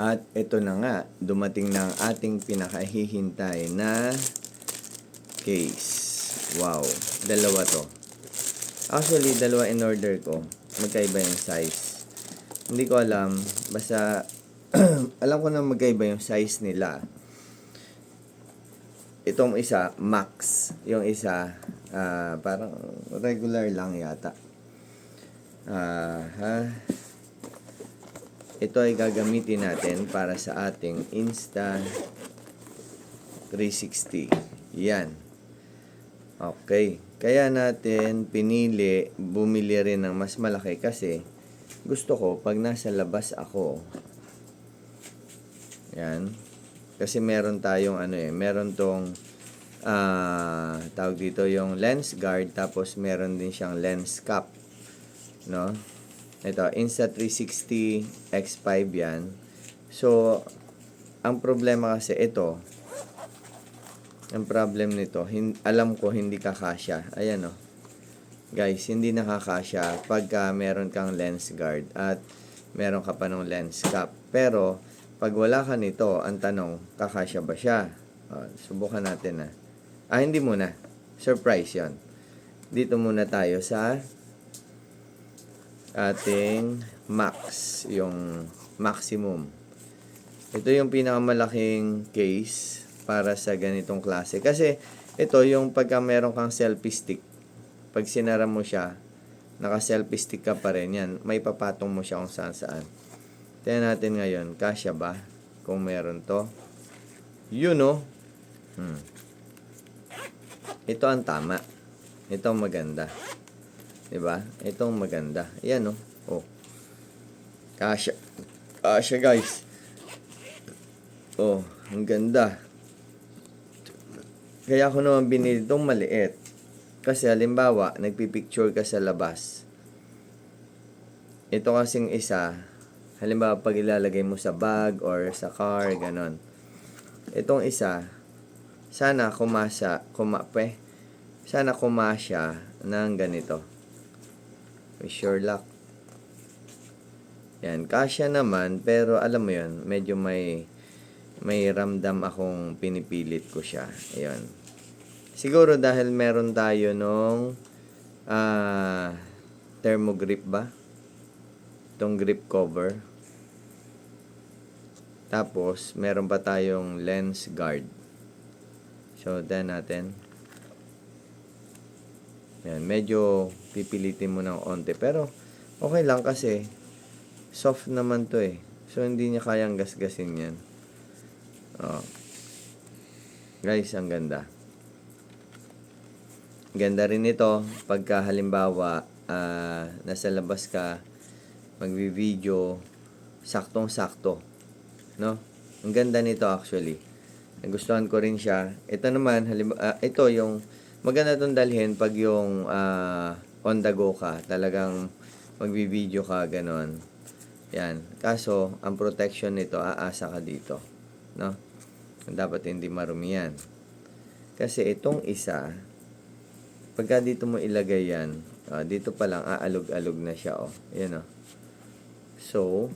At ito na nga, dumating na ang ating pinakahihintay na case. Wow, dalawa to. Actually, dalawa in order ko. Magkaiba yung size. Hindi ko alam, basta alam ko na magkaiba yung size nila. Itong isa, max. Yung isa, ah, parang regular lang yata. Ah, ha? Ito ay gagamitin natin para sa ating Insta 360. Yan. Okay. Kaya natin pinili, bumili rin ng mas malaki kasi gusto ko pag nasa labas ako. Yan. Kasi meron tayong ano eh, meron tong ah tawag dito yung lens guard tapos meron din siyang lens cap. No? Ito, Insta360 X5 yan. So, ang problema kasi ito, ang problem nito, hin- alam ko hindi kakasya. Ayan o. Guys, hindi nakakasya pagka meron kang lens guard at meron ka pa ng lens cap. Pero, pag wala ka nito, ang tanong, kakasya ba siya? O, subukan natin na. Ah, hindi muna. Surprise yon Dito muna tayo sa ating max, yung maximum. Ito yung pinakamalaking case para sa ganitong klase. Kasi ito yung pagka meron kang selfie stick, pag sinara mo siya, naka-selfie stick ka pa rin yan, may papatong mo siya kung saan saan. Tingnan natin ngayon, kasya ba? Kung meron to. Yun no? Hmm. Ito ang tama. Ito ang maganda. 'Di ba? Ito ang maganda. Ayan no. Oh. Kasya. Kasya guys. Oh, ang ganda. Kaya ako naman binili itong maliit. Kasi halimbawa, nagpipicture ka sa labas. Ito kasing isa, halimbawa pag ilalagay mo sa bag or sa car, ganon. Itong isa, sana kumasa, kumape, sana kumasya ng ganito. Sure luck. Yan, kasya naman, pero alam mo yun, medyo may may ramdam akong pinipilit ko siya. Ayun. Siguro dahil meron tayo nung ah thermogrip ba? Itong grip cover. Tapos, meron pa tayong lens guard. So, then natin. Yan, medyo pipilitin mo ng onte. Pero, okay lang kasi soft naman to eh. So, hindi niya kayang gasgasin yan. Oh. Guys, ang ganda. Ganda rin ito pagka halimbawa ah, nasa labas ka magvi-video saktong-sakto. No? Ang ganda nito actually. Nagustuhan ko rin siya. Ito naman, halimbawa, ah, ito yung maganda itong dalhin pag yung ah, on the go ka. Talagang magvi-video ka, ganon. Yan. Kaso, ang protection nito, aasa ka dito. No? Dapat hindi marumi yan. Kasi itong isa, pagka dito mo ilagay yan, ah, dito pa lang, aalog-alog na siya, oh. Yan, oh. So,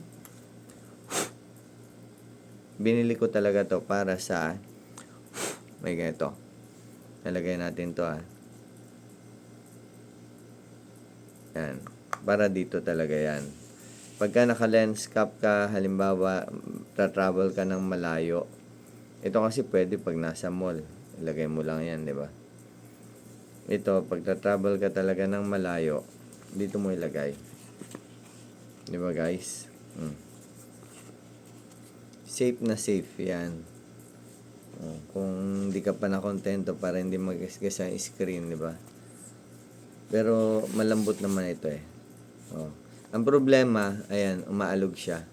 binili ko talaga to para sa, may ganito. Nalagay natin to, ah. Yan. Para dito talaga yan. Pagka naka-lens cap ka, halimbawa, tra-travel ka ng malayo, ito kasi pwede pag nasa mall. Ilagay mo lang yan, di ba? Ito, pag travel ka talaga ng malayo, dito mo ilagay. Di ba guys? Hmm. Safe na safe yan. Oh, kung hindi ka pa nakontento para hindi magasgas ang screen, di ba? Pero malambot naman ito eh. Oh. Ang problema, ayan, umaalog siya.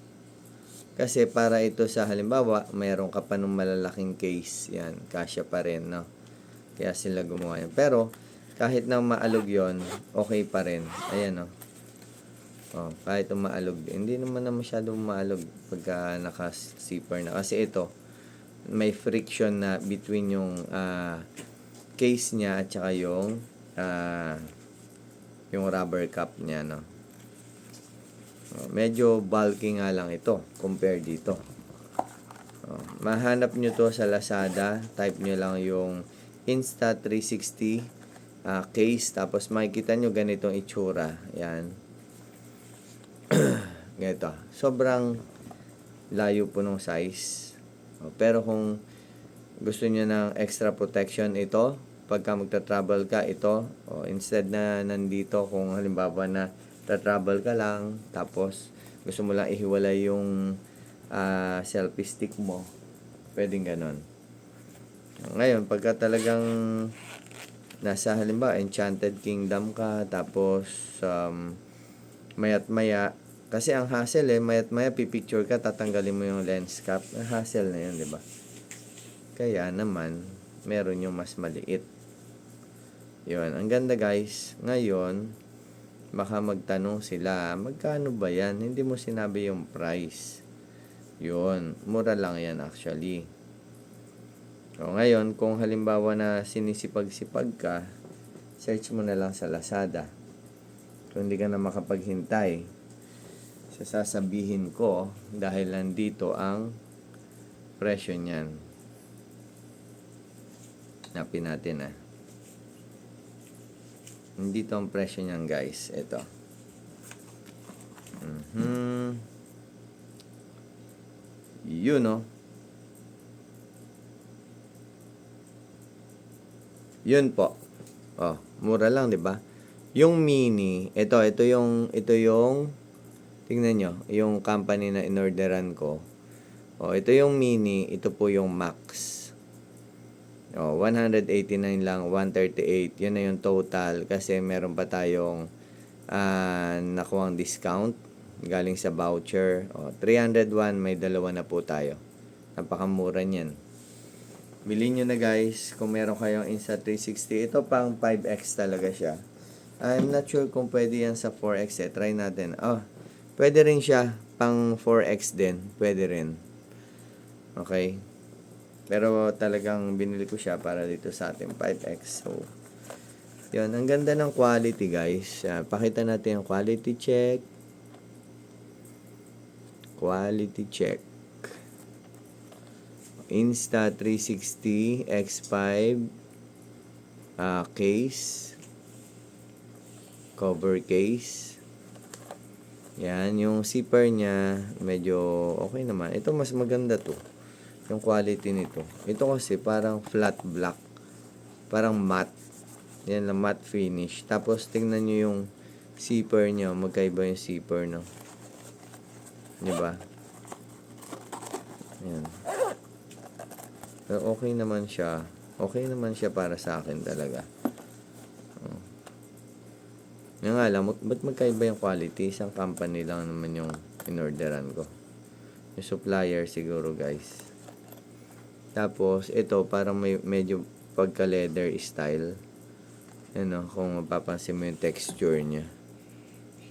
Kasi para ito sa halimbawa, mayroon ka pa ng malalaking case, yan, kasya pa rin, no? Kaya sila gumawa yan. Pero, kahit na maalog yon okay pa rin. Ayan, no? Oh, kahit umaalog. Hindi naman na masyadong maalog pagka naka-zipper na. Kasi ito, may friction na between yung ah, case niya at saka yung ah, yung rubber cup niya, no? Oh, medyo bulky nga lang ito compare dito. Oh, mahanap nyo to sa Lazada. Type nyo lang yung Insta360 ah, case. Tapos makikita nyo ganitong itsura. Yan. Ganito. Sobrang layo po ng size. Oh, pero kung gusto niyo ng extra protection ito, pagka magta-travel ka ito, o instead na nandito kung halimbawa na ta-travel ka lang, tapos gusto mo lang ihiwalay yung ah, selfie stick mo, pwedeng ganon. Ngayon, pagka talagang nasa halimbawa Enchanted Kingdom ka, tapos um, mayat maya, kasi ang hassle eh, mayat maya pipicture ka, tatanggalin mo yung lens cap, ang hassle na yun, di ba? Kaya naman, meron yung mas maliit. Yun, ang ganda guys. Ngayon, baka magtanong sila, magkano ba yan? Hindi mo sinabi yung price. Yun, mura lang yan actually. O ngayon, kung halimbawa na sinisipag-sipag ka, search mo na lang sa Lazada. Kung hindi ka na makapaghintay, sasabihin ko dahil nandito ang presyo niyan. Hanapin natin ah. Hindi to ang presyo niyan guys. Ito. Mhm. Yun oh. Yun po. Oh, mura lang, 'di ba? Yung mini, ito, ito yung ito yung tingnan nyo, yung company na inorderan ko. Oh, ito yung mini, ito po yung max. Oh, 189 lang, 138. Yun na yung total kasi meron pa tayong ah nakuwang discount galing sa voucher. Oh, 301, may dalawa na po tayo. Napakamura niyan. Bilhin nyo na guys kung meron kayong Insta360. Ito pang 5X talaga siya. I'm not sure kung pwede yan sa 4X eh. Try natin. Oh, pwede rin siya pang 4X din. Pwede rin. Okay. Pero talagang binili ko siya para dito sa ating 5X. So, yun. Ang ganda ng quality, guys. Uh, pakita natin yung quality check. Quality check. Insta360 X5 uh, case. Cover case. Yan. Yung zipper niya, medyo okay naman. Ito mas maganda to yung quality nito. Ito kasi parang flat black. Parang matte. Yan lang, matte finish. Tapos, tingnan nyo yung zipper nyo. Magkaiba yung zipper, no? Di ba? Yan. Pero okay naman siya. Okay naman siya para sa akin talaga. Yan nga lang, ba't magkaiba yung quality? Isang company lang naman yung inorderan ko. Yung supplier siguro, guys. Tapos, ito, parang may, medyo pagka-leather style. Ano, kung mapapansin mo yung texture niya.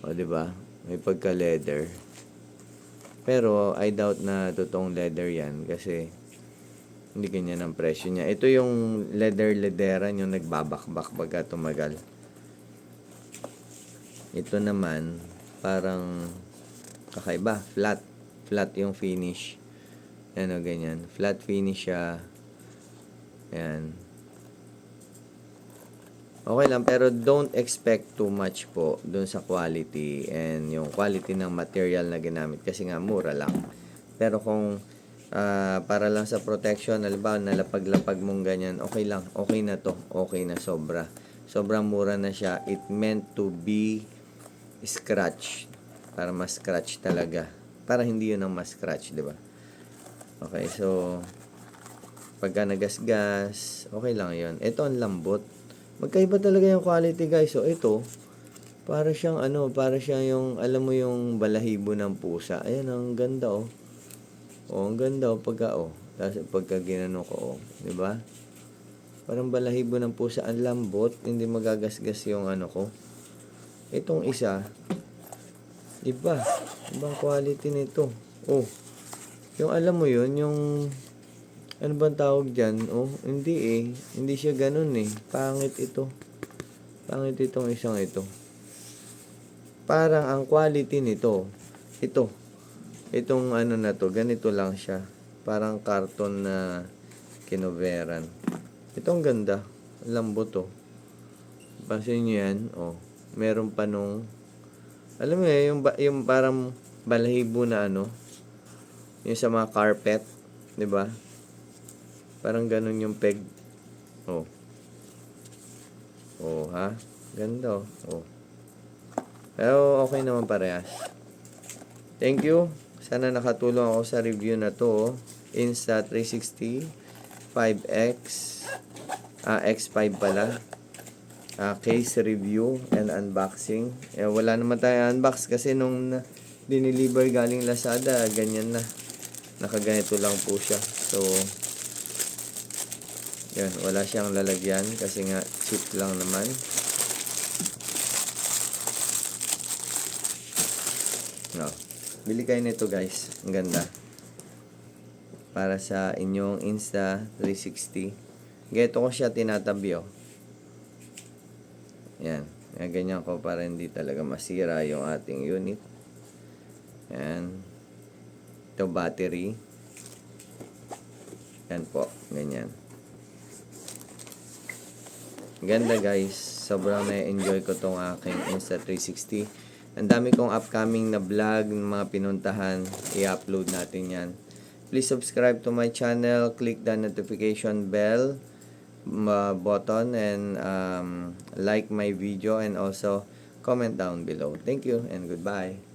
O, ba? May pagka-leather. Pero, I doubt na totoong leather yan kasi hindi ganyan ang presyo niya. Ito yung leather-leatheran yung nagbabakbak pagka tumagal. Ito naman, parang kakaiba, flat. Flat yung finish. Ano, ganyan. Flat finish siya. Ayan. Okay lang, pero don't expect too much po dun sa quality and yung quality ng material na ginamit kasi nga mura lang. Pero kung uh, para lang sa protection, halimbawa nalapag-lapag mong ganyan, okay lang. Okay na to. Okay na sobra. Sobrang mura na siya. It meant to be scratch. Para mas scratch talaga. Para hindi yun ang mas scratch, di ba? Okay, so pagka nagasgas, okay lang 'yon. Ito ang lambot. Magkaiba talaga yung quality, guys. So ito, para siyang ano, para siya yung alam mo yung balahibo ng pusa. Ayan, ang ganda oh. Oh, ang ganda oh pagka oh. Tapos pagka ginano ko oh, 'di ba? Parang balahibo ng pusa, ang lambot, hindi magagasgas yung ano ko. Itong isa, iba. Ibang quality nito. Oh, yung alam mo yun, yung ano bang tawag dyan? Oh, hindi eh. Hindi siya ganun eh. Pangit ito. Pangit itong isang ito. Parang ang quality nito, Ito. Itong ano na to, ganito lang siya. Parang karton na kinoveran. Ito ang ganda. Lambot to. Pansin nyo yan. Oh. Meron pa nung alam mo yung, yung parang balahibo na ano, yung sa mga carpet, di ba? Parang ganun yung peg. Oh. Oh, ha? Ganda, oh. oh. Pero okay naman parehas. Thank you. Sana nakatulong ako sa review na to. oh. Insta360 5X ah, X5 pala ah, case review and unboxing. Eh, wala naman tayo unbox kasi nung diniliver galing Lazada, ganyan na. Nakaganito lang po siya. So, yan, wala siyang lalagyan kasi nga cheap lang naman. No. Bili kayo nito guys. Ang ganda. Para sa inyong Insta 360. Geto ko siya tinatabi oh. Yan. Yan, ganyan ko para hindi talaga masira yung ating unit. Yan. Ito battery. Yan po. Ganyan. Ganda guys. Sobrang na-enjoy ko tong aking Insta360. Ang dami kong upcoming na vlog, mga pinuntahan. I-upload natin yan. Please subscribe to my channel. Click the notification bell uh, button and um, like my video and also comment down below. Thank you and goodbye.